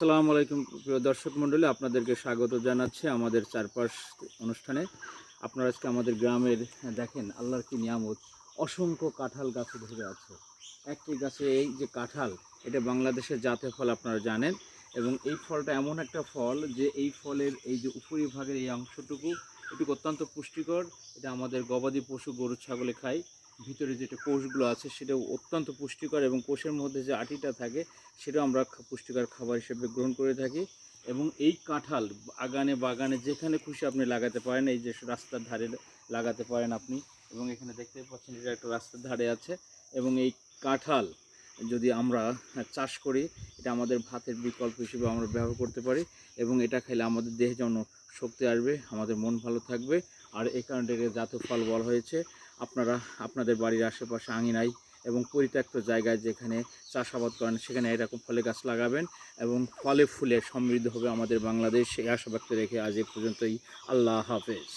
আসসালামু আলাইকুম, প্রিয় দর্শক মণ্ডলী, আপনাদেরকে স্বাগত জানাচ্ছি আমাদের চারপাশ অনুষ্ঠানে। আপনারা আজকে আমাদের গ্রামের, দেখেন, আল্লাহর কি নিয়ামত। অসংখ্য কাঁঠাল গাছে ধরে আছে। একটি গাছে এই যে কাঁঠাল, এটা বাংলাদেশের জাতীয় ফল আপনারা জানেন। এবং এই ফলটা এমন একটা ফল যে এই ফলের এই যে উপরিভাগের এই অংশটুকু এটুকু অত্যন্ত পুষ্টিকর। এটা আমাদের গবাদি পশু গরু, ছাগলে খায়। ভিতরে যেটা কোষগুলো আছে সেটাও অত্যন্ত পুষ্টিকর এবং কোষের মধ্যে যে আটিটা থাকে, সেটাও আমরা পুষ্টিকর খাবার হিসেবে গ্রহণ করে থাকি। এবং এই কাঁঠাল বাগানে বাগানে যেখানে খুশি আপনি লাগাতে পারেন, এই যে রাস্তার ধারে লাগাতে পারেন আপনি। এবং এখানে দেখতে পাচ্ছেন এটা একটা রাস্তার ধারে আছে। এবং এই কাঁঠাল যদি আমরা চাষ করি, এটা আমাদের ভাতের বিকল্প হিসেবে আমরা ব্যবহার করতে পারি। এবং এটা খেলে আমাদের দেহে যেন শক্তি আসবে, আমাদের মন ভালো থাকবে। আর এই কারণে এটাকে জাতীয় ফল বলা হয়েছে। আপনারা আপনাদের বাড়ির আশেপাশে আঙিনায় এবং পরিত্যক্ত জায়গায় যেখানে চাষাবাদ করেন, সেখানে এরকম ফলে গাছ লাগাবেন এবং ফলে ফুলে সমৃদ্ধ হবে আমাদের বাংলাদেশ। এই আশা রেখে আজ এ পর্যন্তই। আল্লাহ হাফেজ।